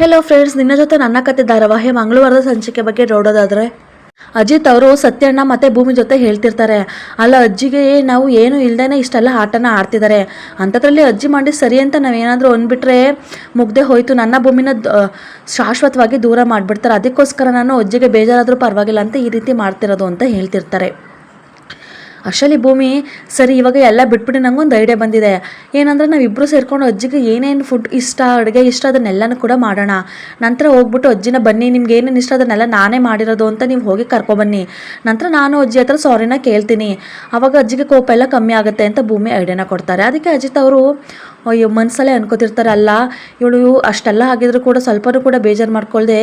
Hello friends ನಿನ್ನ ಜೊತೆ ನನ್ನ ಕತೆ ಧಾರಾವಾಹಿ ಮಂಗಳವಾರದ ಸಂಚಿಕೆ ಬಗ್ಗೆ ನೋಡೋದಾದ್ರೆ, ಅಜಿತ್ ಅವರು ಸತ್ಯಣ್ಣ ಮತ್ತೆ ಭೂಮಿ ಜೊತೆ ಹೇಳ್ತಿರ್ತಾರೆ. ಅಲ್ಲ, ಅಜ್ಜಿಗೆ ನಾವು ಏನು ಇಲ್ದೇನೆ ಇಷ್ಟೆಲ್ಲ ಆಟನ ಆಡ್ತಿದ್ದಾರೆ. ಅಂಥದ್ರಲ್ಲಿ ಅಜ್ಜಿ ಮಾಡಿ ಸರಿ ಅಂತ ನಾವೇನಾದರೂ ಅಂದ್ಬಿಟ್ರೆ ಮುಗ್ದೆ ಹೋಯಿತು. ನನ್ನ ಭೂಮಿನ ಶಾಶ್ವತವಾಗಿ ದೂರ ಮಾಡಿಬಿಡ್ತಾರೆ. ಅದಕ್ಕೋಸ್ಕರ ನಾನು ಅಜ್ಜಿಗೆ ಬೇಜಾರಾದರೂ ಪರವಾಗಿಲ್ಲ ಅಂತ ಈ ರೀತಿ ಮಾಡ್ತಿರೋದು ಅಂತ ಹೇಳ್ತಿರ್ತಾರೆ. ಅಷ್ಟರಲ್ಲಿ ಭೂಮಿ, ಸರಿ, ಇವಾಗ ಎಲ್ಲ ಬಿಟ್ಬಿಟ್ಟು ನಂಗೊಂದು ಐಡಿಯಾ ಬಂದಿದೆ. ಏನಂದ್ರೆ ನಾವಿಬ್ಬರು ಸೇರ್ಕೊಂಡು ಅಜ್ಜಿಗೆ ಏನೇನು ಫುಡ್ ಇಷ್ಟ, ಅಡುಗೆ ಇಷ್ಟ ಅದನ್ನೆಲ್ಲನೂ ಕೂಡ ಮಾಡೋಣ. ನಂತರ ಹೋಗ್ಬಿಟ್ಟು ಅಜ್ಜಿನ ಬನ್ನಿ, ನಿಮ್ಗೆ ಏನೇನು ಇಷ್ಟ ಅದನ್ನೆಲ್ಲ ನಾನೇ ಮಾಡಿರೋದು ಅಂತ ನೀವು ಹೋಗಿ ಕರ್ಕೊಬನ್ನಿ. ನಂತರ ನಾನು ಅಜ್ಜಿ ಹತ್ರ ಸಾರಿನ ಕೇಳ್ತೀನಿ. ಅವಾಗ ಅಜ್ಜಿಗೆ ಕೋಪ ಎಲ್ಲ ಕಮ್ಮಿ ಆಗುತ್ತೆ ಅಂತ ಭೂಮಿ ಐಡಿಯಾನ ಕೊಡ್ತಾರೆ. ಅದಕ್ಕೆ ಅಜಿತ್ ಅವರು, ಅಯ್ಯೋ ಮನಸ್ಸಲ್ಲೇ ಅನ್ಕೋತಿರ್ತಾರೆ ಅಲ್ಲ ಇವಳು ಅಷ್ಟೆಲ್ಲ ಆಗಿದ್ರು ಕೂಡ ಸ್ವಲ್ಪನೂ ಕೂಡ ಬೇಜಾರು ಮಾಡ್ಕೊಳ್ದೆ,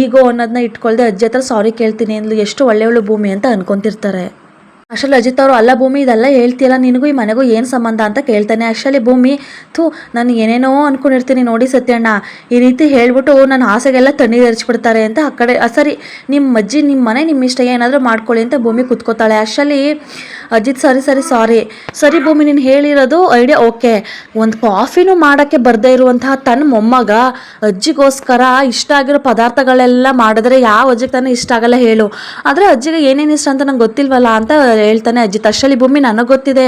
ಈಗೋ ಅನ್ನೋದನ್ನ ಇಟ್ಕೊಳ್ದೆ ಅಜ್ಜಿ ಹತ್ರ ಸಾರಿ ಕೇಳ್ತೀನಿ ಅಂದ್ಲು. ಎಷ್ಟು ಒಳ್ಳೆಯವಳು ಭೂಮಿ ಅಂತ ಅನ್ಕೊಂತಿರ್ತಾರೆ. ಅಷ್ಟರಲ್ಲಿ ಅಜಿತ್ ಅವರು, ಅಲ್ಲ ಭೂಮಿ, ಇದೆಲ್ಲ ಹೇಳ್ತಿಲ್ಲ ನಿನಗೂ ಈ ಮನೆಗೂ ಏನು ಸಂಬಂಧ ಅಂತ ಕೇಳ್ತಾನೆ. ಆ್ಯಕ್ಚುಲಿ ಭೂಮಿ, ಥೂ, ನಾನು ಏನೇನೋ ಅನ್ಕೊಂಡಿರ್ತೀನಿ ನೋಡಿ ಸತ್ಯಣ್ಣ. ಈ ರೀತಿ ಹೇಳ್ಬಿಟ್ಟು ನನ್ನ ಆಸೆಗೆಲ್ಲ ತಣ್ಣೀರು ಎರಚ್ಬಿಡ್ತಾರೆ ಅಂತ ಆ ಕಡೆ ಸರಿ ನಿಮ್ಮ ಅಜ್ಜಿ ನಿಮ್ಮ ಮನೆ ನಿಮ್ಮ ಇಷ್ಟ ಏನಾದರೂ ಮಾಡ್ಕೊಳ್ಳಿ ಅಂತ ಭೂಮಿ ಕುತ್ಕೋತಾಳೆ. ಆ್ಯಕ್ಚುಲಿ ಅಜಿತ್, ಸರಿ ಸರಿ, ಸಾರಿ. ಸರಿ ಭೂಮಿ, ನೀನು ಹೇಳಿರೋದು ಐಡಿಯಾ ಓಕೆ. ಒಂದು ಕಾಫಿನೂ ಮಾಡೋಕ್ಕೆ ಬರದೇ ಇರುವಂತಹ ತನ್ನ ಮೊಮ್ಮಗ, ಅಜ್ಜಿಗೋಸ್ಕರ ಇಷ್ಟ ಆಗಿರೋ ಪದಾರ್ಥಗಳೆಲ್ಲ ಮಾಡಿದ್ರೆ ಯಾವ ಅಜ್ಜಿಗೆ ತಾನೇ ಇಷ್ಟ ಆಗಲ್ಲ ಹೇಳು. ಆದರೆ ಅಜ್ಜಿಗೆ ಏನೇನು ಇಷ್ಟ ಅಂತ ನಂಗೆ ಗೊತ್ತಿಲ್ವಲ್ಲ ಅಂತ ಹೇಳ್ತಾನೆ, ಅಜ್ಜಿ ತಶಲಿ ಭೂಮಿ ನನಗೆ ಗೊತ್ತಿದೆ.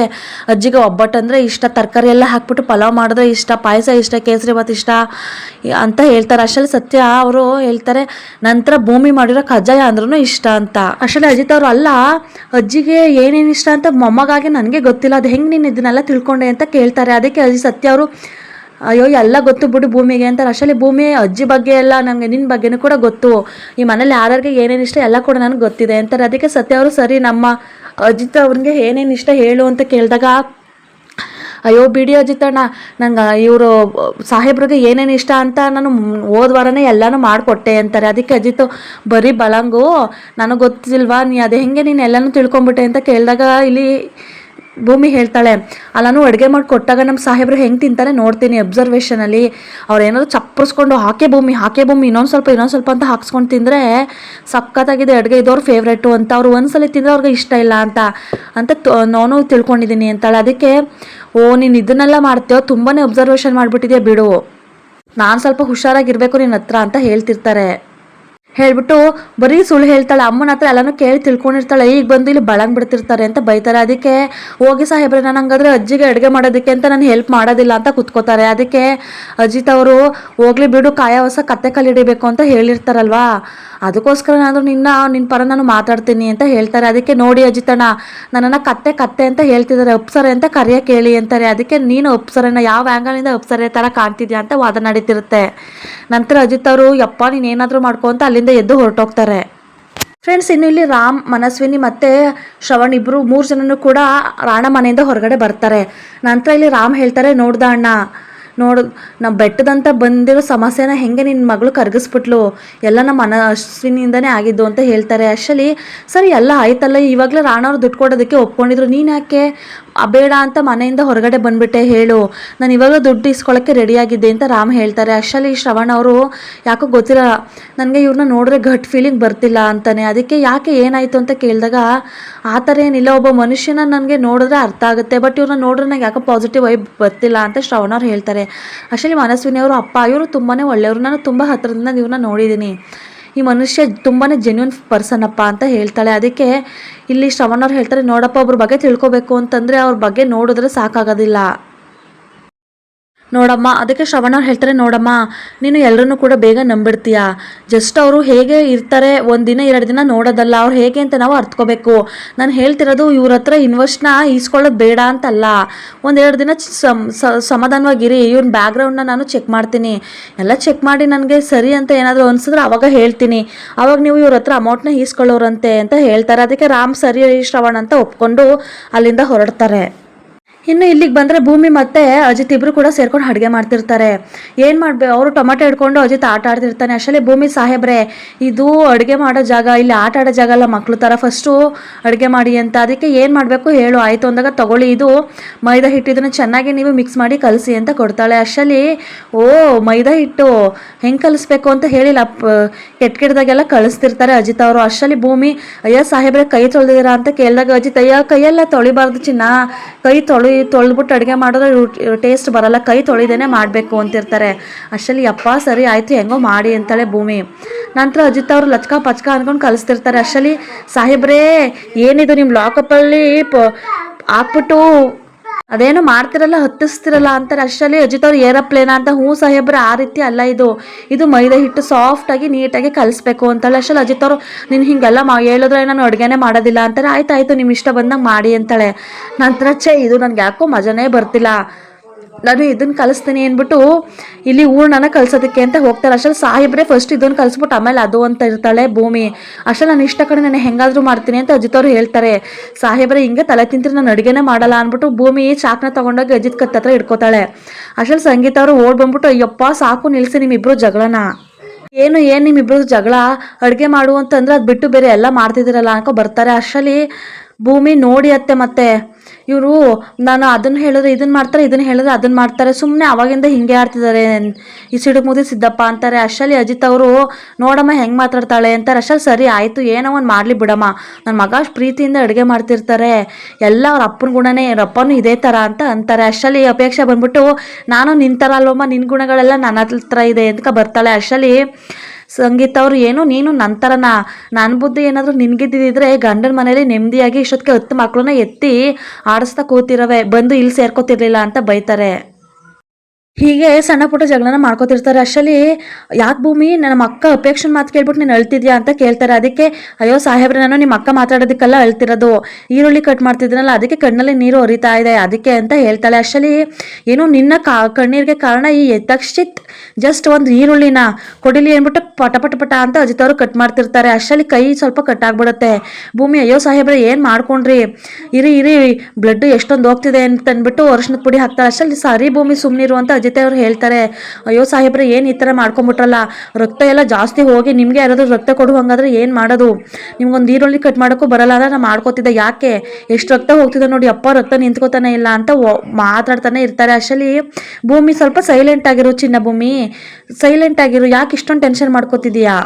ಅಜ್ಜಿಗೆ ಒಬ್ಬಟ್ಟು ಅಂದರೆ ಇಷ್ಟ, ತರಕಾರಿ ಎಲ್ಲ ಹಾಕ್ಬಿಟ್ಟು ಪಲಾವ್ ಮಾಡಿದ್ರೆ ಇಷ್ಟ, ಪಾಯಸ ಇಷ್ಟ, ಕೇಸರಿ ಭಾತ್ ಇಷ್ಟ, ಅಂತ ಹೇಳ್ತಾರೆ. ಅಷ್ಟರಲ್ಲಿ ಸತ್ಯ, ಅವರು ಹೇಳ್ತಾರೆ, ನಂತರ ಭೂಮಿ ಮಾಡಿರೋ ಕಜ್ಜಾಯ ಅಂದ್ರೂ ಇಷ್ಟ ಅಂತ. ಅಷ್ಟರಲ್ಲಿ ಅಜಿತ್ ಅವರು, ಅಲ್ಲ, ಅಜ್ಜಿಗೆ ಏನೇನು ಇಷ್ಟ ಅಂತ ಮೊಮ್ಮಗಾಗಿ ನನಗೆ ಗೊತ್ತಿಲ್ಲ, ಅದು ಹೆಂಗೆ ನೀನು ಇದನ್ನೆಲ್ಲ ತಿಳ್ಕೊಂಡೆ? ಅಂತ ಕೇಳ್ತಾರೆ. ಅದಕ್ಕೆ ಅಜ್ಜಿ, ಸತ್ಯ ಅವರು ಅಯ್ಯೋ ಎಲ್ಲ ಗೊತ್ತು ಬಿಡು ಭೂಮಿಗೆ ಅಂತ. ಅಷ್ಟಲ್ಲಿ ಭೂಮಿ, ಅಜ್ಜಿ ಬಗ್ಗೆ ಎಲ್ಲ ನಮಗೆ ನಿನ್ನ ಬಗ್ಗೆನೂ ಕೂಡ ಗೊತ್ತು. ಈ ಮನೇಲಿ ಯಾರ್ಯಾರಿಗೆ ಏನೇನು ಇಷ್ಟ ಎಲ್ಲ ಕೂಡ ನನಗೆ ಗೊತ್ತಿದೆ ಅಂತಾರೆ. ಅದಕ್ಕೆ ಸತ್ಯ ಅವರು ಸರಿ, ನಮ್ಮ ಅಜಿತ್ ಅವ್ರಿಗೆ ಏನೇನು ಇಷ್ಟ ಹೇಳು ಅಂತ ಕೇಳಿದಾಗ, ಅಯ್ಯೋ, ಬಿಡಿ ಅಜಿತಣ್ಣ ನಂಗೆ ಇವರು, ಸಾಹೇಬ್ರಿಗೆ ಏನೇನು ಇಷ್ಟ ಅಂತ ನಾನು ಹೋದ ವಾರನೇ ಎಲ್ಲನೂ ಮಾಡಿಕೊಟ್ಟೆ ಅಂತಾರೆ. ಅದಕ್ಕೆ ಅಜಿತ್, ಬರೀ ಬಲಂಗು, ನನಗೆ ಗೊತ್ತಿಲ್ವಾ, ನೀ ಅದು ಹೆಂಗೆ ನೀನು ಎಲ್ಲನೂ ತಿಳ್ಕೊಂಬಿಟ್ಟೆ ಅಂತ ಕೇಳಿದಾಗ, ಇಲ್ಲಿ ಭೂಮಿ ಹೇಳ್ತಾಳೆ, ಅಲ್ಲಾನು ಅಡುಗೆ ಮಾಡಿ ಕೊಟ್ಟಾಗ ನಮ್ಮ ಸಾಹೇಬ್ರು ಹೆಂಗೆ ತಿಂತಾರೆ ನೋಡ್ತೀನಿ ಅಬ್ಸರ್ವೇಷನಲ್ಲಿ ಅವ್ರು ಏನಾದ್ರು ಚಪ್ಪರಿಸ್ಕೊಂಡು ಹಾಕೆ ಭೂಮಿ ಹಾಕೆ ಭೂಮಿ, ಇನ್ನೊಂದು ಸ್ವಲ್ಪ ಇನ್ನೊಂದು ಸ್ವಲ್ಪ ಅಂತ ಹಾಕ್ಸ್ಕೊಂಡು ತಿಂದರೆ ಸಖತ್ತಾಗಿದೆ ಅಡುಗೆ ಇದವ್ರು ಫೇವ್ರೇಟು ಅಂತ. ಅವ್ರು ಒಂದ್ಸಲ ತಿಂದರೆ ಅವ್ರಿಗೆ ಇಷ್ಟ ಇಲ್ಲ ಅಂತ ಅಂತ ನಾನು ತಿಳ್ಕೊಂಡಿದ್ದೀನಿ ಅಂತಾಳೆ. ಅದಕ್ಕೆ, ಓ, ನೀನು ಇದನ್ನೆಲ್ಲ ಮಾಡ್ತೇವೆ ತುಂಬಾ ಅಬ್ಸರ್ವೇಷನ್ ಮಾಡಿಬಿಟ್ಟಿದ್ಯಾ ಬಿಡು. ನಾನು ಸ್ವಲ್ಪ ಹುಷಾರಾಗಿರಬೇಕು ನಿನ್ನ ಹತ್ರ ಅಂತ ಹೇಳ್ತಿರ್ತಾರೆ. ಹೇಳ್ಬಿಟ್ಟು ಬರೀ ಸುಳ್ಳು ಹೇಳ್ತಾಳೆ, ಅಮ್ಮನ ಹತ್ರ ಎಲ್ಲನೂ ಕೇಳಿ ತಿಳ್ಕೊಂಡಿರ್ತಾಳೆ, ಈಗ ಬಂದು ಇಲ್ಲಿ ಬಳಂಗ್ ಬಿಡ್ತಿರ್ತಾರೆ ಅಂತ ಬೈತಾರೆ. ಅದಕ್ಕೆ ಹೋಗಿ ಸಾಹೇಬ್ರೆ ನಾನು ಹಂಗಾದ್ರೆ ಅಜ್ಜಿಗೆ ಅಡುಗೆ ಮಾಡೋದಕ್ಕೆ ಅಂತ ನಾನು ಹೆಲ್ಪ್ ಮಾಡೋದಿಲ್ಲ ಅಂತ ಕುತ್ಕೋತಾರೆ. ಅದಕ್ಕೆ ಅಜಿತ್ ಅವರು, ಹೋಗ್ಲಿ ಬಿಡು ಕಾಯವಾಸ ಕತ್ತೆ ಕಲಿಡಿಬೇಕು ಅಂತ ಹೇಳಿರ್ತಾರಲ್ವಾ? ಅದಕ್ಕೋಸ್ಕರ ನಾನು ನಿನ್ನ ನಿನ್ನ ಪರ ನಾನು ಮಾತಾಡ್ತೀನಿ ಅಂತ ಹೇಳ್ತಾರೆ. ಅದಕ್ಕೆ, ನೋಡಿ ಅಜಿತಣ್ಣ, ನನ್ನನ್ನು ಕತ್ತೆ ಕತ್ತೆ ಅಂತ ಹೇಳ್ತಿದ್ದಾರೆ ಅಪ್ಸರೆ ಅಂತ ಕರೆಯ ಕೇಳಿ ಅಂತಾರೆ. ಅದಕ್ಕೆ, ನೀನು ಅಪ್ಸರೆನ ಯಾವ ಆ್ಯಂಗಲಿಂದ ಅಪ್ಸರೆ ಥರ ಕಾಣ್ತಿದ್ಯಾ? ಅಂತ ವಾದ ನಡೀತಿರುತ್ತೆ. ನಂತರ ಅಜಿತ್ ಅವರು, ಯಪ್ಪ, ನೀನು ಏನಾದರೂ ಮಾಡ್ಕೊ ಅಂತ ಅಲ್ಲಿಂದ ಎದ್ದು ಹೊರಟೋಗ್ತಾರೆ. ಫ್ರೆಂಡ್ಸ್ ಇನ್ನು ಇಲ್ಲಿ ರಾಮ್, ಮನಸ್ವಿನಿ ಮತ್ತೆ ಶ್ರವಣ್ ಇಬ್ರು ಮೂರು ಜನನು ಕೂಡ ರಾಣ ಮನೆಯಿಂದ ಹೊರಗಡೆ ಬರ್ತಾರೆ. ನಂತರ ಇಲ್ಲಿ ರಾಮ್ ಹೇಳ್ತಾರೆ, ನೋಡ್ದ ಅಣ್ಣ, ನೋಡು ನಮ್ಮ ಬೆಟ್ಟದಂತ ಬಂದಿರೋ ಸಮಸ್ಯೆನ ಹೆಂಗೆ ನಿನ್ನ ಮಗಳು ಕರಗಿಸ್ಬಿಟ್ಲು? ಎಲ್ಲ ನಮ್ಮ ಮನಸ್ವಿನಿಂದನೇ ಆಗಿದ್ದು ಅಂತ ಹೇಳ್ತಾರೆ. ಆ್ಯಕ್ಚುಲಿ ಸರಿ, ಎಲ್ಲ ಆಯ್ತಲ್ಲ, ಇವಾಗಲೇ ರಾಣವ್ರು ದುಡ್ಡು ಕೊಡೋದಕ್ಕೆ ಒಪ್ಕೊಂಡಿದ್ರು. ನೀನು ಯಾಕೆ ಬೇಡ ಅಂತ ಮನೆಯಿಂದ ಹೊರಗಡೆ ಬಂದ್ಬಿಟ್ಟೆ, ಹೇಳು, ನಾನು ಇವಾಗ ದುಡ್ಡು ಇಸ್ಕೊಳ್ಳೋಕ್ಕೆ ರೆಡಿಯಾಗಿದ್ದೆ ಅಂತ ರಾಮ್ ಹೇಳ್ತಾರೆ. ಅಷ್ಟರಲ್ಲಿ ಶ್ರವಣ್ ಅವರು, ಯಾಕೋ ಗೊತ್ತಿಲ್ಲ, ನನಗೆ ಇವ್ರನ್ನ ನೋಡಿದ್ರೆ ಘಟ್ ಫೀಲಿಂಗ್ ಬರ್ತಿಲ್ಲ ಅಂತಾನೆ. ಅದಕ್ಕೆ ಯಾಕೆ ಏನಾಯಿತು ಅಂತ ಕೇಳಿದಾಗ, ಆ ಥರ ಏನಿಲ್ಲ, ಒಬ್ಬ ಮನುಷ್ಯನ ನನಗೆ ನೋಡಿದ್ರೆ ಅರ್ಥ ಆಗುತ್ತೆ, ಬಟ್ ಇವ್ರನ್ನ ನೋಡಿದ್ರೆ ನಂಗೆ ಯಾಕೋ ಪಾಸಿಟಿವ್ ವೈಬ್ ಬರ್ತಿಲ್ಲ ಅಂತ ಶ್ರವಣ್ ಅವ್ರು ಹೇಳ್ತಾರೆ. ಆ್ಯಕ್ಚುಲಿ ಮನಸ್ವಿನಿ ಅವರು ಅಪ್ಪ, ಇವರು ತುಂಬಾ ಒಳ್ಳೆಯವರು, ನಾನು ತುಂಬ ಹತ್ತಿರದಿಂದ ಇವ್ರನ್ನ ನೋಡಿದ್ದೀನಿ. ಈ ಮನುಷ್ಯ ತುಂಬಾ ಜೆನ್ಯೂನ್ ಪರ್ಸನ್ ಅಪ್ಪ ಅಂತ ಹೇಳ್ತಾಳೆ. ಅದಕ್ಕೆ ಇಲ್ಲಿ ಶ್ರವಣ್ ಅವ್ರು ಹೇಳ್ತಾರೆ, ನೋಡಪ್ಪ ಒಬ್ರ ಬಗ್ಗೆ ತಿಳ್ಕೊಬೇಕು ಅಂತಂದರೆ ಅವ್ರ ಬಗ್ಗೆ ನೋಡಿದ್ರೆ ಸಾಕಾಗೋದಿಲ್ಲ. ನೋಡಮ್ಮ, ಅದಕ್ಕೆ ಶ್ರವಣ ಅವ್ರು ಹೇಳ್ತಾರೆ, ನೋಡಮ್ಮ, ನೀನು ಎಲ್ಲರನ್ನು ಕೂಡ ಬೇಗ ನಂಬಿಡ್ತೀಯ? ಜಸ್ಟ್ ಅವರು ಹೇಗೆ ಇರ್ತಾರೆ, ಒಂದು ದಿನ, ಎರಡು ದಿನ ನೋಡೋದಲ್ಲ, ಅವ್ರು ಹೇಗೆ ಅಂತ ನಾವು ಅರ್ತ್ಕೋಬೇಕು ನಾನು ಹೇಳ್ತಿರೋದು ಇವ್ರ ಹತ್ರ ಇನ್ವೆಸ್ಟ್ನ ಈಸ್ಕೊಳ್ಳೋದು ಬೇಡ ಅಂತಲ್ಲ. ಒಂದೆರಡು ದಿನ ಸಮಾಧಾನವಾಗಿರಿ, ಇವ್ನ ಬ್ಯಾಕ್ಗ್ರೌಂಡ್ನ ನಾನು ಚೆಕ್ ಮಾಡ್ತೀನಿ. ಎಲ್ಲ ಚೆಕ್ ಮಾಡಿ ನನಗೆ ಸರಿ ಅಂತ ಏನಾದರೂ ಅನ್ಸಿದ್ರೆ ಅವಾಗ ಹೇಳ್ತೀನಿ. ಅವಾಗ ನೀವು ಇವ್ರ ಹತ್ರ ಅಮೌಂಟ್ನ ಈಸ್ಕೊಳ್ಳೋರಂತೆ ಅಂತ ಹೇಳ್ತಾರೆ. ಅದಕ್ಕೆ ರಾಮ್ ಸರಿ ಶ್ರವಣ್ ಅಂತ ಒಪ್ಕೊಂಡು ಅಲ್ಲಿಂದ ಹೊರಡ್ತಾರೆ. ಇನ್ನು ಇಲ್ಲಿಗೆ ಬಂದರೆ ಭೂಮಿ ಮತ್ತೆ ಅಜಿತ್ ಇಬ್ಬರು ಕೂಡ ಸೇರ್ಕೊಂಡು ಅಡುಗೆ ಮಾಡ್ತಿರ್ತಾರೆ. ಏನು ಮಾಡಬೇಕು ಅವರು ಟೊಮೆಟೊ ಹಿಡ್ಕೊಂಡು ಅಜಿತ್ ಆಟ ಆಡ್ತಿರ್ತಾನೆ. ಅಷ್ಟರಲ್ಲಿ ಭೂಮಿ ಸಾಹೇಬ್ರೆ, ಇದು ಅಡುಗೆ ಮಾಡೋ ಜಾಗ, ಇಲ್ಲಿ ಆಟ ಆಡೋ ಜಾಗ ಅಲ್ಲ ಮಕ್ಕಳು ಥರ ಫಸ್ಟು ಅಡುಗೆ ಮಾಡಿ ಅಂತ. ಅದಕ್ಕೆ ಏನು ಮಾಡಬೇಕು ಹೇಳು. ಆಯಿತು ಅಂದಾಗ ತಗೊಳ್ಳಿ, ಇದು ಮೈದಾ ಹಿಟ್ಟು, ಇದನ್ನು ಚೆನ್ನಾಗಿ ನೀವು ಮಿಕ್ಸ್ ಮಾಡಿ ಕಲಸಿ ಅಂತ ಕೊಡ್ತಾಳೆ. ಅಷ್ಟರಲ್ಲಿ, ಓ, ಮೈದಾ ಹಿಟ್ಟು ಹೆಂಗೆ ಕಲಿಸ್ಬೇಕು ಅಂತ ಹೇಳಿಲ್ಲ. ಕೆಟ್ಟ ಕೆಟ್ಟದಾಗೆಲ್ಲ ಕಳಿಸ್ತಿರ್ತಾರೆ ಅಜಿತ್ ಅವರು. ಅಷ್ಟರಲ್ಲಿ ಭೂಮಿ, ಅಯ್ಯ ಸಾಹೇಬ್ರೆ, ಕೈ ತೊಳೆದಿದ್ದೀರಾ? ಅಂತ ಕೇಳಿದಾಗ ಅಜಿತ್, ಅಯ್ಯ ಕೈಯೆಲ್ಲ ತೊಳಿಬಾರ್ದು ಚಿನ್ನ, ಕೈ ತೊಳಿ ತೊಳೆದ್ಬಿಟ್ಟು ಅಡುಗೆ ಮಾಡಿದ್ರೆ ಟೇಸ್ಟ್ ಬರಲ್ಲ. ಕೈ ತೊಳಿದೇನೆ ಮಾಡಬೇಕು ಅಂತಿರ್ತಾರೆ. ಅಷ್ಟರಲ್ಲಿ, ಅಪ್ಪ, ಸರಿ ಆಯಿತು, ಹೆಂಗೋ ಮಾಡಿ ಅಂತಾಳೆ ಭೂಮಿ. ನಂತರ ಅಜಿತ್ ಅವರು ಲಚ್ಕ ಪಚ್ಕ ಅಂದ್ಕೊಂಡು ಕಲಿಸ್ತಿರ್ತಾರೆ. ಅಷ್ಟರಲ್ಲಿ, ಸಾಹೇಬ್ರೇ, ಏನಿದು ನಿಮ್ಮ ಲಾಕಪ್ಪಲ್ಲಿ ಪ, ಹಾಕ್ಬಿಟ್ಟು ಅದೇನೋ ಮಾಡ್ತಿರಲ್ಲ, ಹತ್ತಿಸ್ತಿರಲ್ಲ ಅಂತಾರೆ ಅಷ್ಟರಲ್ಲಿ ಅಜಿತ್ ಅವ್ರು ಏರೋಪ್ಲೇನ ಅಂತ ಹ್ಞೂ ಸಾಹೇಬ್ರು, ಆ ರೀತಿ ಅಲ್ಲ ಇದು. ಇದು ಮೈದಾ ಹಿಟ್ಟು ಸಾಫ್ಟಾಗಿ ನೀಟಾಗಿ ಕಲಿಸ್ಬೇಕು ಅಂತಾಳೆ ಅಷ್ಟರಲ್ಲಿ ಅಜಿತ್ ಅವರು, ನೀನು ಹಿಂಗೆಲ್ಲ ಮಾ, ಹೇಳಿದ್ರೆ ನಾನು ಅಡುಗೆನೇ ಮಾಡೋದಿಲ್ಲ ಅಂತಾರೆ. ಆಯಿತು ನಿಮ್ಮ ಇಷ್ಟ ಬಂದಂಗೆ ಮಾಡಿ ಅಂತಾಳೆ. ನಂತರ, ಛೇ, ಇದು ನನಗೆ ಯಾಕೋ ಮಜಾನೇ ಬರ್ತಿಲ್ಲ. ನಾನು ಇದನ್ನ ಕಲಿಸ್ತೀನಿ ಅಂದ್ಬಿಟ್ಟು ಇಲ್ಲಿ ಹೂರ್ಣನ ಕಲ್ಸೋದಕ್ಕೆ ಅಂತ ಹೋಗ್ತಾರೆ. ಅಷ್ಟರಲ್ಲಿ ಸಾಹಿಬ್ರೆ ಫಸ್ಟ್ ಇದನ್ನ ಕಲಿಸ್ಬಿಟ್ಟು ಆಮೇಲೆ ಅದು ಅಂತ ಇರ್ತಾಳೆ ಭೂಮಿ. ಅಷ್ಟರಲ್ಲಿ ನಾನು ಇಷ್ಟ ಕಡೆ ನಾನು ಹೆಂಗಾದ್ರೂ ಮಾಡ್ತೀನಿ ಅಂತ ಅಜಿತ್ ಅವ್ರು ಹೇಳ್ತಾರೆ. ಸಾಹೇಬ್ರೆ ಹಿಂಗೆ ತಲೆ ತಿಂತೀರಿ ನಾನು ಅಡುಗೆನೇ ಮಾಡಲ್ಲ ಅಂದ್ಬಿಟ್ಟು ಭೂಮಿ ಚಾಕ್ನ ತಗೊಂಡೋಗಿ ಅಜಿತ್ ಕತ್ತ ಹತ್ರ ಇಟ್ಕೋತಾಳೆ. ಅಷ್ಟರಲ್ಲಿ ಸಂಗೀತ ಅವರು ಓಡ್ ಬಂದ್ಬಿಟ್ಟು, ಅಯ್ಯಪ್ಪ, ಸಾಕು ನಿಲ್ಸಿ ನಿಮ್ಮಿಬ್ರು ಜಗಳನ. ಏನು ಏನು ನಿಮ್ಮಿಬ್ರು ಜಗಳ? ಅಡುಗೆ ಮಾಡು ಅಂತಂದ್ರೆ ಅದು ಬಿಟ್ಟು ಬೇರೆ ಎಲ್ಲ ಮಾಡ್ತಿದ್ದೀರಲ್ಲ ಅನ್ಕೊ ಬರ್ತಾರೆ. ಅಷ್ಟರಲ್ಲಿ ಭೂಮಿ ನೋಡಿ ಅತ್ತೆ ಮತ್ತೆ. ಇವರು, ನಾನು ಅದನ್ನ ಹೇಳಿದ್ರೆ ಇದನ್ನ ಮಾಡ್ತಾರೆ ಇದನ್ನ ಹೇಳಿದ್ರೆ ಅದನ್ನ ಮಾಡ್ತಾರೆ. ಸುಮ್ಮನೆ ಅವಾಗಿಂದ ಹಿಂಗೆ ಆಡ್ತಿದ್ದಾರೆ ಈ ಸಿಡು ಮುದಿ ಸಿದ್ದಪ್ಪ ಅಂತಾರೆ ಅಷ್ಟರಲ್ಲಿ ಅಜಿತ್ ಅವರು, ನೋಡಮ್ಮ ಹೆಂಗೆ ಮಾತಾಡ್ತಾಳೆ? ಅಂತಾರೆ ಅಷ್ಟಲ್ಲಿ ಸರಿ, ಆಯಿತು, ಏನೋ ಒಂದು ಮಾಡಲಿ ಬಿಡಮ್ಮ. ನನ್ನ ಮಗ ಪ್ರೀತಿಯಿಂದ ಅಡುಗೆ ಮಾಡ್ತಿರ್ತಾರೆ. ಎಲ್ಲ ಅವ್ರ ಅಪ್ಪನ ಗುಣನೇ ಅವ್ರ ಅಪ್ಪನೂ ಇದೇ ಥರ ಅಂತ ಅಂತಾರೆ. ಅಷ್ಟರಲ್ಲಿ ಅಪೇಕ್ಷೆ ಬಂದ್ಬಿಟ್ಟು, ನಾನು ನಿನ್ನ ಥರ ಅಲ್ವಮ್ಮ ನಿನ್ನ ಗುಣಗಳೆಲ್ಲ ನನ್ನ ಹತ್ರ ಇದೆ ಅಂತ ಬರ್ತಾಳೆ. ಅಷ್ಟರಲ್ಲಿ ಸಂಗೀತ ಅವರು ಏನು, ನೀನು ನಂತರನ ನನ್ನ ಬುದ್ಧಿ ಏನಾದರೂ ನಿನ್ಗಿದ್ದಿದ್ರೆ ಗಂಡನ ಮನೇಲಿ ನೆಮ್ಮದಿಯಾಗಿ ಇಷ್ಟೊತ್ತಿಗೆ ಹತ್ತು ಮಕ್ಕಳನ್ನ ಎತ್ತಿ ಆಡಿಸ್ತಾ ಕೂತಿರವೆ, ಬಂದು ಇಲ್ಲಿ ಸೇರ್ಕೋತಿರ್ಲಿಲ್ಲ ಅಂತ ಬೈತಾರೆ. ಹೀಗೆ ಸಣ್ಣ ಪುಟ್ಟ ಜಗಳನ ಮಾಡ್ಕೋತಿರ್ತಾರೆ. ಅಷ್ಟರಲ್ಲಿ ಯಾಕೆ ಭೂಮಿ ನಮ್ಮ ಅಕ್ಕ ಅಪೇಕ್ಷನ್ ಮಾತು ಕೇಳ್ಬಿಟ್ಟು ನೀನು ಅಳ್ತಿದ್ಯಾ ಅಂತ ಕೇಳ್ತಾರೆ. ಅದಕ್ಕೆ ಅಯ್ಯೋ ಸಾಹೇಬ್ರೆ, ನಾನು ನಿಮ್ಮ ಅಕ್ಕ ಮಾತಾಡೋದಕ್ಕೆಲ್ಲ ಅಳ್ತಿರೋದು. ಈರುಳ್ಳಿ ಕಟ್ ಮಾಡ್ತಿದ್ನಲ್ಲ ಅದಕ್ಕೆ ಕಣ್ಣಲ್ಲಿ ನೀರು ಹರಿತಾ ಇದೆ, ಅದಕ್ಕೆ ಅಂತ ಹೇಳ್ತಾಳೆ. ಅಷ್ಟರಲ್ಲಿ ಏನು ನಿನ್ನ ಕಾ, ಕಣ್ಣೀರಿಗೆ ಕಾರಣ ಈ ಎತ್ತಕ್ಷಿತ್ ಜಸ್ಟ್ ಒಂದು ಈರುಳ್ಳಿನ ಕೊಡಿಲಿ ಅಂದ್ಬಿಟ್ಟು ಪಟ ಪಟ ಪಟ ಅಂತ ಅಜಿತ್ ಅವರು ಕಟ್ ಮಾಡ್ತಿರ್ತಾರೆ. ಅಷ್ಟರಲ್ಲಿ ಕೈ ಸ್ವಲ್ಪ ಕಟ್ ಆಗ್ಬಿಡುತ್ತೆ. ಭೂಮಿ, ಅಯ್ಯೋ ಸಾಹೇಬ್ರೆ, ಏನು ಮಾಡ್ಕೊಂಡ್ರಿ? ಇರಿ ಇರಿ ಬ್ಲಡ್ ಎಷ್ಟೊಂದು ಹೋಗ್ತಿದೆ ಅಂತ ಅಂದ್ಬಿಟ್ಟು ಅರ್ಶಿನದ ಪುಡಿ ಹಾಕ್ತಾರೆ ಅಷ್ಟರಲ್ಲಿ ಸಾರಿ ಭೂಮಿ ಸುಮ್ಮನಿರು ಅಂತ ಅವರು ಹೇಳ್ತಾರೆ, ಅಯ್ಯೋ ಸಾಹೇಬ್ರೆ, ಏನು ಈ ಥರ ಮಾಡ್ಕೊಂಬಿಟ್ರಲ್ಲ ರಕ್ತ ಎಲ್ಲ ಜಾಸ್ತಿ ಹೋಗಿ ನಿಮಗೆ ಯಾರಾದರೂ ರಕ್ತ ಕೊಡು ಹಂಗಾದ್ರೆ ಏನು ಮಾಡೋದು? ನಿಮ್ಗೊಂದು ಈರುಳ್ಳಿ ಕಟ್ ಮಾಡೋಕ್ಕೂ ಬರಲ್ಲ ಅಂದ್ರೆ ನಾನು ಮಾಡ್ಕೋತಿದ್ದೆ. ಯಾಕೆ? ಎಷ್ಟು ರಕ್ತ ಹೋಗ್ತಿದ್ದೆ ನೋಡಿ, ಅಪ್ಪ ರಕ್ತ ನಿಂತ್ಕೋತಾನೆ ಇಲ್ಲ ಅಂತ ಮಾತಾಡ್ತಾನೆ ಇರ್ತಾರೆ. ಆ್ಯಕ್ಚುಲಿ ಭೂಮಿ ಸ್ವಲ್ಪ ಸೈಲೆಂಟ್ ಆಗಿರು ಚಿನ್ನ ಭೂಮಿ. ಸೈಲೆಂಟ್ ಆಗಿರು. ಯಾಕೆ ಇಷ್ಟೊಂದು ಟೆನ್ಷನ್ ಮಾಡ್ಕೋತಿದೀಯಾ?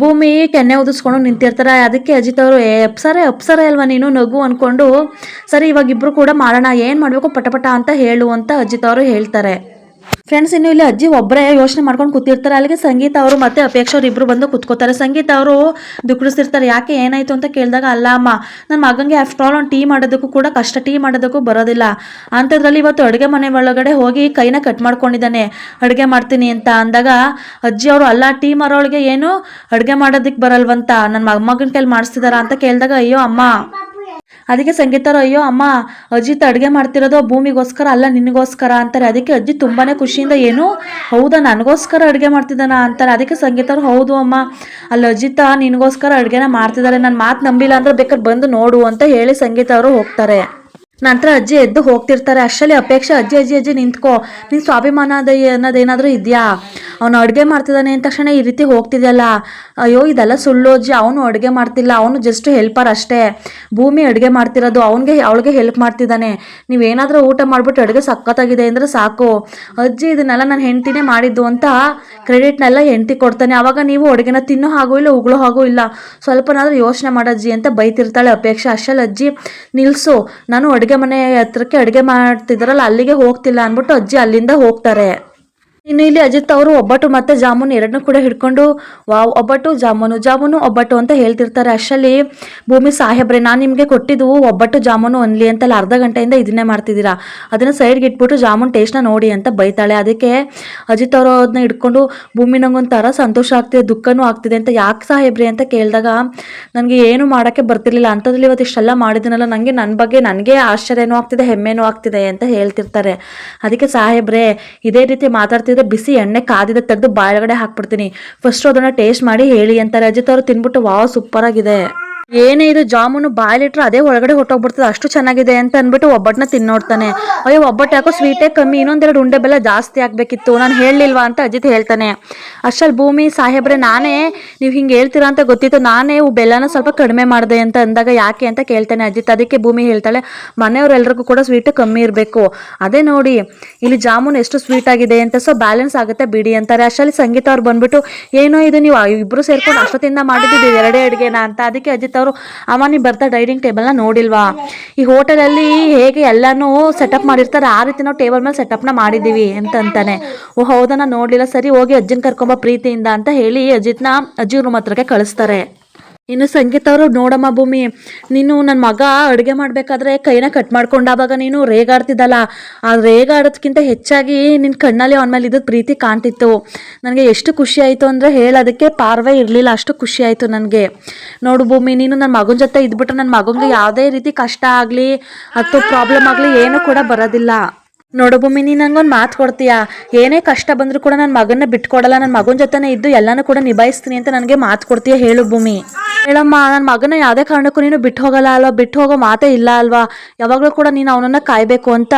ಭೂಮಿ ಕೆನ್ನೆ ಉದಿಸ್ಕೊಂಡು ನಿಂತಿರ್ತಾರೆ. ಅದಕ್ಕೆ ಅಜಿತ್ ಅವರು, ಏ, ಅಪ್ಸರೆ ಅಪ್ಸರೆ ಅಲ್ವಾ ನೀನು? ನಗು ಅಂದ್ಕೊಂಡು ಸರಿ, ಇವಾಗ ಇಬ್ಬರು ಕೂಡ ಮಾಡೋಣ ಏನು ಮಾಡಬೇಕು? ಪಟಪಟ ಅಂತ ಹೇಳು ಅಂತ ಅಜಿತ್ ಅವರು ಹೇಳ್ತಾರೆ. ಫ್ರೆಂಡ್ಸ್ ಇನ್ನು ಇಲ್ಲಿ ಅಜ್ಜಿ ಒಬ್ಬರೇ ಯೋಚನೆ ಮಾಡ್ಕೊಂಡು ಕೂತಿರ್ತಾರೆ. ಅಲ್ಲಿಗೆ ಸಂಗೀತ ಅವರು ಮತ್ತೆ ಅಪೇಕ್ಷ ಅವ್ರು ಇಬ್ಬರು ಬಂದು ಕೂತ್ಕೋತಾರೆ. ಸಂಗೀತ ಅವರು ದುಃಖಿಸ್ತಿರ್ತಾರೆ. ಯಾಕೆ ಏನಾಯ್ತು ಅಂತ ಕೇಳಿದಾಗ, ಅಲ್ಲ ಅಮ್ಮ ನನ್ನ ಮಗಂಗೆ ಆಫ್ಟರ್ ಆಲ್ ಒಂದು ಟೀ ಮಾಡೋದಕ್ಕೂ ಕೂಡ ಕಷ್ಟ ಟೀ ಮಾಡೋದಕ್ಕೂ ಬರೋದಿಲ್ಲ. ಅಂಥದ್ರಲ್ಲಿ ಇವತ್ತು ಅಡುಗೆ ಮನೆ ಒಳಗಡೆ ಹೋಗಿ ಕೈನ ಕಟ್ ಮಾಡ್ಕೊಂಡಿದ್ದಾನೆ. ಅಡುಗೆ ಮಾಡ್ತೀನಿ ಅಂತ ಅಂದಾಗ ಅಜ್ಜಿ ಅವರು, ಅಲ್ಲ ಟೀ ಮಾರೋಳಿಗೆ ಏನು ಅಡುಗೆ ಮಾಡೋದಕ್ಕೆ ಬರಲ್ವಂತ? ನನ್ನ ಮಗನ ಕೈಲಿ ಮಾಡಿಸ್ತಿದಾರ? ಅಂತ ಕೇಳಿದಾಗ, ಅಯ್ಯೋ, ಅಮ್ಮ ಅದಕ್ಕೆ ಸಂಗೀತರು ಅಯ್ಯೋ ಅಮ್ಮ, ಅಜಿತ್ ಅಡುಗೆ ಮಾಡ್ತಿರೋದು ಭೂಮಿಗೋಸ್ಕರ ಅಲ್ಲ, ನಿನಗೋಸ್ಕರ ಅಂತಾರೆ. ಅದಕ್ಕೆ ಅಜ್ಜಿ ತುಂಬಾನೇ ಖುಷಿಯಿಂದ ಏನು, ಹೌದಾ, ನನಗೋಸ್ಕರ ಅಡುಗೆ ಮಾಡ್ತಿದ್ದಾನ ಅಂತಾರೆ. ಅದಕ್ಕೆ ಸಂಗೀತರು ಹೌದು ಅಮ್ಮ. ಅಲ್ಲಿ, ಅಜಿತ ನಿನಗೋಸ್ಕರ ಅಡುಗೆನ ಮಾಡ್ತಿದ್ದಾರೆ ನನ್ನ ಮಾತು ನಂಬಿಲ್ಲ ಅಂದ್ರೆ ಬೇಕಾದ್ರೆ ಬಂದು ನೋಡು ಅಂತ ಹೇಳಿ ಸಂಗೀತ ಅವರು ಹೋಗ್ತಾರೆ. ನಂತರ ಅಜ್ಜಿ ಎದ್ದು ಹೋಗ್ತಿರ್ತಾರೆ. ಅಷ್ಟರಲ್ಲಿ ಅಪೇಕ್ಷೆ, ಅಜ್ಜಿ ಅಜ್ಜಿ ಅಜ್ಜಿ, ನಿಂತ್ಕೋ. ನಿನ್ ಸ್ವಾಭಿಮಾನ ಅದ ಅನ್ನೋದೇನಾದರೂ ಇದೆಯಾ? ಅವನು ಅಡುಗೆ ಮಾಡ್ತಿದ್ದಾನೆ ಅಂದ ತಕ್ಷಣ ಈ ರೀತಿ ಹೋಗ್ತಿದೆಯಲ್ಲ. ಅಯ್ಯೋ, ಇದೆಲ್ಲ ಸುಳ್ಳು ಅಜ್ಜಿ. ಅವನು ಅಡುಗೆ ಮಾಡ್ತಿಲ್ಲ. ಅವನು ಜಸ್ಟ್ ಹೆಲ್ಪರ್ ಅಷ್ಟೇ. ಭೂಮಿ ಅಡುಗೆ ಮಾಡ್ತಿರೋದು. ಅವನಿಗೆ, ಅವಳಿಗೆ ಹೆಲ್ಪ್ ಮಾಡ್ತಿದ್ದಾನೆ. ನೀವೇನಾದರೂ ಊಟ ಮಾಡಿಬಿಟ್ಟು ಅಡುಗೆ ಸಖತ್ತಾಗಿದೆ ಅಂದರೆ ಸಾಕು. ಅಜ್ಜಿ, ಇದನ್ನೆಲ್ಲ ನಾನು ಹೆಂಡ್ತಿನೇ ಮಾಡಿದ್ದು ಅಂತ ಕ್ರೆಡಿಟ್ನೆಲ್ಲ ಹೆಂಡ್ತಿ ಕೊಡ್ತಾನೆ. ಅವಾಗ ನೀವು ಅಡುಗೆನ ತಿನ್ನೋ ಹಾಗೂ ಇಲ್ಲ, ಉಗುಳೋ ಹಾಗೂ ಇಲ್ಲ. ಸ್ವಲ್ಪನಾದರೂ ಯೋಚನೆ ಮಾಡಜ್ಜಿ ಅಂತ ಬೈತಿರ್ತಾಳೆ ಅಪೇಕ್ಷೆ. ಅಷ್ಟಲ್ಲಿ ಅಜ್ಜಿ ನಿಲ್ಲಿಸು ನಾನು ಅಡುಗೆ ಮನೆ ಹತ್ರಕ್ಕೆ ಅಡುಗೆ ಮಾಡ್ತಿದ್ರಲ್ಲ ಅಲ್ಲಿಗೆ ಹೋಗ್ತಿಲ್ಲ ಅಂದ್ಬಿಟ್ಟು ಅಜ್ಜಿ ಅಲ್ಲಿಂದ ಹೋಗ್ತಾರೆ. ಇನ್ನು ಇಲ್ಲಿ ಅಜಿತ್ ಅವರು ಒಬ್ಬಟ್ಟು ಮತ್ತೆ ಜಾಮೂನ್ ಎರಡನ್ನೂ ಕೂಡ ಹಿಡ್ಕೊಂಡು, ವಾವ್, ಒಬ್ಬಟ್ಟು, ಜಾಮೂನು ಜಾಮೂನು, ಒಬ್ಬಟ್ಟು ಅಂತ ಹೇಳ್ತಿರ್ತಾರೆ. ಅಷ್ಟರಲ್ಲಿ ಭೂಮಿ ಸಾಹೇಬ್ರೆ, ನಾನು ನಿಮಗೆ ಕೊಟ್ಟಿದ್ದು ಒಬ್ಬಟ್ಟು, ಜಾಮೂನು ಅನ್ಲಿ ಅಂತಲ್ಲ ಅರ್ಧ ಗಂಟೆಯಿಂದ ಇದನ್ನೇ ಮಾಡ್ತಿದ್ದೀರಾ? ಅದನ್ನ ಸೈಡ್ಗೆ ಇಟ್ಬಿಟ್ಟು ಜಾಮೂನ್ ಟೇಸ್ಟ್ನ ನೋಡಿ ಅಂತ ಬೈತಾಳೆ. ಅದಕ್ಕೆ ಅಜಿತ್ ಅವರು ಅದನ್ನ ಹಿಡ್ಕೊಂಡು, ಭೂಮಿ ನಂಗೊಂಥರ ಸಂತೋಷ ಆಗ್ತಿದೆ, ದುಃಖನೂ ಆಗ್ತಿದೆ ಅಂತ ಯಾಕೆ ಸಾಹೇಬ್ರೆ ಅಂತ ಕೇಳಿದಾಗ, ನನಗೆ ಏನು ಮಾಡೋಕ್ಕೆ ಬರ್ತಿರ್ಲಿಲ್ಲ ಅಂಥದ್ರಲ್ಲಿ ಇವತ್ತು ಇಷ್ಟೆಲ್ಲ ಮಾಡಿದ್ದೀನಲ್ಲ ನನಗೆ ನನ್ನ ಬಗ್ಗೆ ನನಗೆ ಆಶ್ಚರ್ಯನೂ ಆಗ್ತಿದೆ, ಹೆಮ್ಮೆನೂ ಆಗ್ತಿದೆ ಅಂತ ಹೇಳ್ತಿರ್ತಾರೆ. ಅದಕ್ಕೆ ಸಾಹೇಬ್ರೆ, ಇದೇ ರೀತಿ ಮಾತಾಡ್ತಿದ್ರೆ ಬಿಸಿ ಎಣ್ಣೆ ಕಾದಿದ ತೆಗೆದು ಬಾಯೊಳಗಡೆ ಹಾಕ್ಬಿಡ್ತೀನಿ. ಫಸ್ಟ್ ಅದನ್ನ ಟೇಸ್ಟ್ ಮಾಡಿ ಹೇಳಿ ಅಂತಾರೆ ಅಜಿತ್ ಅವರು ತಿನ್ಬಿಟ್ಟು, ವಾವ್ ಸೂಪರ್ ಆಗಿದೆ. ಏನೇ ಇದು ಜಾಮೂನು ಬಾಯ್ಲಿಟ್ರೆ ಅದೇ ಒಳಗಡೆ ಹೊಟ್ಟೋಗ್ಬಿಡ್ತದೆ. ಅಷ್ಟು ಚೆನ್ನಾಗಿದೆ ಅಂತ ಅಂದ್ಬಿಟ್ಟು ಒಬ್ಬಟ್ಟನ್ನ ತಿನ್ನೋಡ್ತಾನೆ ಅಯ್ಯೋ, ಒಬ್ಬಟ್ಟು ಯಾಕೋ ಸ್ವೀಟೇ ಕಮ್ಮಿ ಇನ್ನೊಂದೆರಡು ಉಂಡೆ ಬೆಲ್ಲ ಜಾಸ್ತಿ ಆಗಬೇಕಿತ್ತು. ನಾನು ಹೇಳಲಿಲ್ವಾ ಅಂತ ಅಜಿತ್ ಹೇಳ್ತಾನೆ. ಅಷ್ಟಲ್ಲಿ ಭೂಮಿ ಸಾಹೇಬ್ರೆ, ನಾನೇ ನೀವು ಹಿಂಗೆ ಹೇಳ್ತೀರಾ ಅಂತ ಗೊತ್ತಿತ್ತು. ನಾನೇ ಬೆಲ್ಲನ ಸ್ವಲ್ಪ ಕಡಿಮೆ ಮಾಡಿದೆ ಅಂತ ಅಂದಾಗ ಯಾಕೆ ಅಂತ ಕೇಳ್ತಾನೆ ಅಜಿತ್. ಅದಕ್ಕೆ ಭೂಮಿ ಹೇಳ್ತಾಳೆ ಮನೆಯವರೆಲ್ಲರಿಗೂ ಕೂಡ ಸ್ವೀಟ್ ಕಮ್ಮಿ ಇರಬೇಕು. ಅದೇ ನೋಡಿ, ಇಲ್ಲಿ ಜಾಮೂನ್ ಎಷ್ಟು ಸ್ವೀಟ್ ಆಗಿದೆ ಅಂತ ಸೊ ಬ್ಯಾಲೆನ್ಸ್ ಆಗುತ್ತೆ ಬಿಡಿ ಅಂತಾರೆ. ಅಷ್ಟಲ್ಲಿ ಸಂಗೀತ ಅವ್ರು ಬಂದ್ಬಿಟ್ಟು, ಏನೋ ಇದು ನೀವು ಇಬ್ರು ಸೇರ್ಕೊಂಡು ಅಷ್ಟೊತ್ತಿಂದ ಮಾಡಿದ್ದು ಎರಡೇ ಅಡುಗೆನ? ಅಂತ. ಅದಕ್ಕೆ ಅಜಿತ್ ಅವರು ಅಮ್ಮ ನೀ ಬರ್ತಾ ಡೈನಿಂಗ್ ಟೇಬಲ್ನ ನೋಡಿಲ್ವಾ? ಈ ಹೋಟೆಲಲ್ಲಿ ಹೇಗೆ ಎಲ್ಲನೂ ಸೆಟಪ್ ಮಾಡಿರ್ತಾರೆ, ಆ ರೀತಿ ನಾವು ಟೇಬಲ್ ಮೇಲೆ ಸೆಟಪ್ನ ಮಾಡಿದ್ದೀವಿ ಅಂತ ಅಂತಾನೆ ಓ ಹೌದಾ ಸರಿ, ಹೋಗಿ ಅಜ್ಜನ ಕರ್ಕೊಂಬ ಪ್ರೀತಿಯಿಂದ ಅಂತ ಹೇಳಿ ಅಜಿತ್ನ ಅಜ್ಜಿ ರೂಮ್ ಹತ್ರಕ್ಕೆ ಕಳಿಸ್ತಾರೆ. ಇನ್ನು ಸಂಗೀತ ಅವರು, ನೋಡಮ್ಮ ಭೂಮಿ, ನೀನು ನನ್ನ ಮಗ ಅಡುಗೆ ಮಾಡಬೇಕಾದ್ರೆ ಕೈನ ಕಟ್ ಮಾಡ್ಕೊಂಡಾವಾಗ ನೀನು ರೇಗಾಡ್ತಿದ್ದಲ್ಲ. ಆ ರೇಗಾಡೋದಕ್ಕಿಂತ ಹೆಚ್ಚಾಗಿ ನಿನ್ನ ಕಣ್ಣಲ್ಲಿ ಅವನ ಮೇಲೆ ಇದ್ದದ್ದು ಪ್ರೀತಿ ಕಾಣ್ತಿತ್ತು. ನನಗೆ ಎಷ್ಟು ಖುಷಿ ಆಯಿತು ಅಂದರೆ ಹೇಳೋದಕ್ಕೆ ಪಾರ್ವೆ ಇರಲಿಲ್ಲ, ಅಷ್ಟು ಖುಷಿ ಆಯಿತು ನನಗೆ. ನೋಡು ಭೂಮಿ, ನೀನು ನನ್ನ ಮಗನ ಜೊತೆ ಇದ್ಬಿಟ್ರೆ ನನ್ನ ಮಗನಿಗೆ ಯಾವುದೇ ರೀತಿ ಕಷ್ಟ ಆಗಲಿ ಅಥವಾ ಪ್ರಾಬ್ಲಮ್ ಆಗಲಿ ಏನೂ ಕೂಡ ಬರೋದಿಲ್ಲ. ನೋಡು ಭೂಮಿ ನೀನು ನಂಗೊಂದು ಮಾತು ಕೊಡ್ತೀಯಾ? ಏನೇ ಕಷ್ಟ ಬಂದರೂ ಕೂಡ ನನ್ನ ಮಗನ ಬಿಟ್ಕೊಡಲ್ಲ ನನ್ನ ಮಗನ ಜೊತೆನೇ ಇದ್ದು ಎಲ್ಲನೂ ಕೂಡ ನಿಭಾಯಿಸ್ತೀನಿ ಅಂತ ನನಗೆ ಮಾತು ಕೊಡ್ತೀಯ ಹೇಳು ಭೂಮಿ. ಹೇಳಮ್ಮ ನನ್ನ ಮಗನ ಯಾವುದೇ ಕಾರಣಕ್ಕೂ ನೀನು ಬಿಟ್ಟು ಹೋಗಲ್ಲ ಅಲ್ವಾ? ಬಿಟ್ಟು ಹೋಗೋ ಮಾತೇ ಇಲ್ಲ ಅಲ್ವಾ? ಯಾವಾಗಲೂ ಕೂಡ ನೀನು ಅವನನ್ನು ಕಾಯಬೇಕು ಅಂತ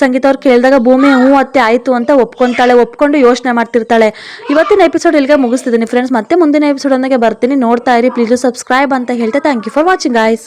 ಸಂಗೀತ ಅವ್ರು ಕೇಳಿದಾಗ ಭೂಮಿ, ಹ್ಞೂ, ಅತ್ತೆ, ಆಯಿತು ಅಂತ ಒಪ್ಕೊತಾಳೆ, ಒಪ್ಕೊಂಡು ಯೋಚನೆ ಮಾಡ್ತಿರ್ತಾಳೆ. ಇವತ್ತಿನ ಎಪಿಸೋಡ್ ಇಲ್ಲಿಗೆ ಮುಗಿಸ್ತಿದ್ದೀನಿ ಫ್ರೆಂಡ್ಸ್ ಮತ್ತೆ ಮುಂದಿನ ಎಪಿಸೋಡ್ ಬರ್ತೀನಿ. ನೋಡ್ತಾ ಇರಿ ಪ್ಲೀಸ್ ಸಬ್ಸ್ಕ್ರೈಬ್ ಅಂತ ಹೇಳ್ತಾ thank you for watching guys